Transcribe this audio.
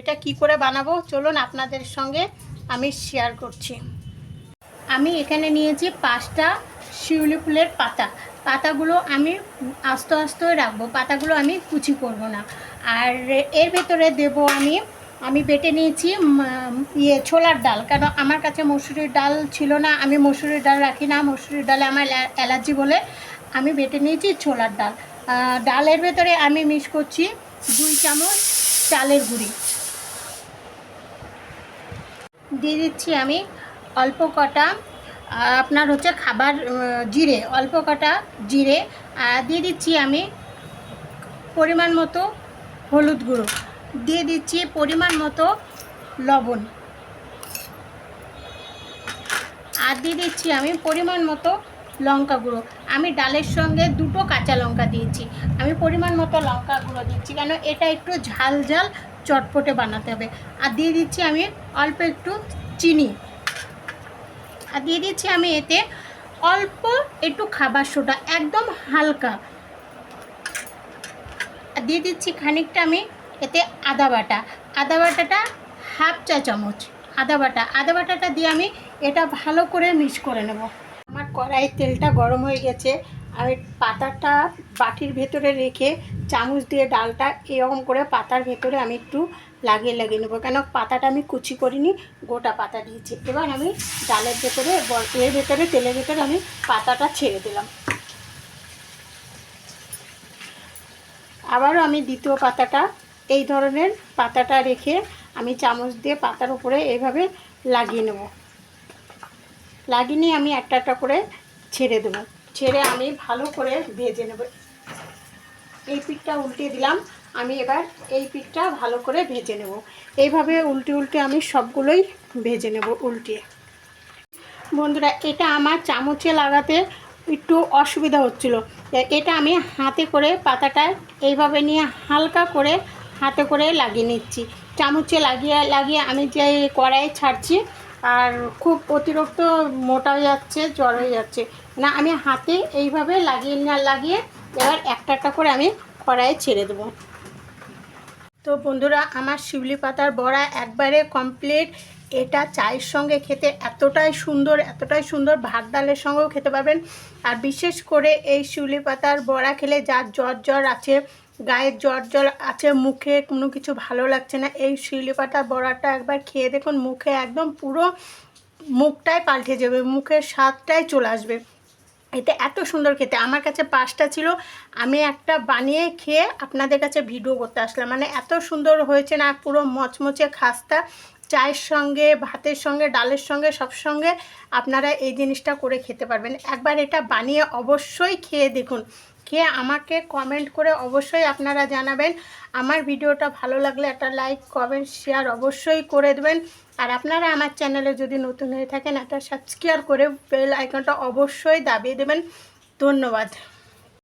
এটা কি করে বানাবো? চলুন আপনাদের সঙ্গে আমি শেয়ার করছি। আমি এখানে নিয়েছি পাঁচটা শিউলি ফুলের পাতা। পাতাগুলো আমি আস্তে আস্তে রাখব, পাতাগুলো আমি কুচি করব না। আর এর ভেতরে দেব আমি আমি বেটে নিয়েছি ইয়ে ছোলার ডাল। কারণ আমার কাছে মসুরির ডাল ছিল না, আমি মসুরির ডাল রাখি না, মসুরির ডালে আমার অ্যালার্জি বলে আমি বেটে নিয়েছি ছোলার ডাল। ডালের ভেতরে আমি মিক্স করছি দুই চামচ চালের গুঁড়ি। দিয়ে দিচ্ছি আমি অল্প কটা আপনার হচ্ছে খাবার জিরে, অল্প কটা জিরে, আর দিয়ে দিচ্ছি আমি পরিমাণ মতো হলুদ গুঁড়ো। দিয়ে দিচ্ছি পরিমাণ মতো লবণ। আর দিয়ে দিচ্ছি আমি পরিমাণ মতো লঙ্কা গুঁড়ো। আমি ডালের সঙ্গে দুটো কাঁচা লঙ্কা দিয়েছি। আমি পরিমাণ মতো লঙ্কা গুঁড়ো দিচ্ছি কেন? এটা একটু ঝাল ঝাল চটপটে বানাতে হবে। আর দিয়ে দিচ্ছি আমি অল্প একটু চিনি। আর দিয়ে দিচ্ছি আমি এতে অল্প একটু খাবার সোডা, একদম হালকা। আর দিয়ে দিচ্ছি খানিকটা আমি এতে আদা বাটা। আদা বাটাটা হাফ চা চামচ আদা বাটা। আদা বাটাটা দিয়ে আমি এটা ভালো করে মিক্স করে নেব। আমার কড়াইয়ের তেলটা গরম হয়ে গেছে। আমি পাতাটা বাটির ভেতরে রেখে চামচ দিয়ে ডালটা এরকম করে পাতার ভেতরে আমি একটু লাগিয়ে লাগিয়ে নেব। কেন পাতাটা আমি কুচি করিনি, গোটা পাতা দিয়েছি। এবার আমি ডালের ভেতরে এর ভেতরে, তেলের ভেতরে আমি পাতাটা ছেড়ে দিলাম। আবারও আমি দ্বিতীয় পাতাটা, এই ধরনের পাতাটা রেখে আমি চামচ দিয়ে পাতার উপরে এইভাবে লাগিয়ে নেব। লাগিয়ে নিয়ে আমি একটা একটা করে ছেড়ে দেবো। ছেড়ে আমি ভালো করে ভেজে নেব। এই পিঠটা উল্টে দিলাম, আমি এবার এই পিঠটা ভালো করে ভেজে নেব। এইভাবে উল্টে উল্টে আমি সবগুলোই ভেজে নেব উল্টিয়ে বন্ধুরা, এটা আমার চামচে লাগাতে একটু অসুবিধা হচ্ছিল। এটা আমি হাতে করে পাতাটা এইভাবে নিয়ে হালকা করে হাতে করে লাগিয়ে নিচ্ছি। চামচে লাগিয়ে লাগিয়ে আমি যে কড়াই ছাড়ছি আর খুব অতিরিক্ত মোটা হয়ে যাচ্ছে, জ্বর হয়ে যাচ্ছে। না, আমি হাতে এইভাবে লাগিয়ে না লাগিয়ে এবার একটা একটা করে আমি কড়াইয়ে ছেড়ে দেবো। তো বন্ধুরা, আমার শিউলি পাতার বড়া একবারে কমপ্লিট এটা চায়ের সঙ্গে খেতে এতটাই সুন্দর এতটাই সুন্দর। ভাত ডালের সঙ্গেও খেতে পারবেন। আর বিশেষ করে এই শিউলি পাতার বড়া খেলে যার জ্বর জ্বর আছে গায়ের জ্বর জ্বর আছে, মুখে কোনো কিছু ভালো লাগছে না। এই শিউলি পাতার বড়াটা একবার খেয়ে দেখুন, মুখে একদম পুরো মুখটাই পাল্টে যাবে, মুখের স্বাদটাই চলে আসবে। এটা এত সুন্দর খেতে। আমার কাছে পাঁচটা ছিল, আমি একটা বানিয়ে খেয়ে আপনাদের কাছে ভিডিও করতে আসলাম। মানে এত সুন্দর হয়েছে না, পুরো মচমচে খাস্তা। চায়ের সঙ্গে, ভাতের সঙ্গে, ডালের সঙ্গে, সব সঙ্গে আপনারা এই জিনিসটা করে খেতে পারবেন। একবার এটা বানিয়ে অবশ্যই খেয়ে দেখুন। খেয়ে আমাকে কমেন্ট করে অবশ্যই আপনারা জানাবেন। আমার ভিডিওটা ভালো লাগলে একটা লাইক কমেন্ট শেয়ার অবশ্যই করে দেবেন। আর আপনারা আমার চ্যানেলে যদি নতুন হয়ে থাকেন, একটা সাবস্ক্রাইব করে বেল আইকনটা অবশ্যই দাবিয়ে দেবেন। ধন্যবাদ।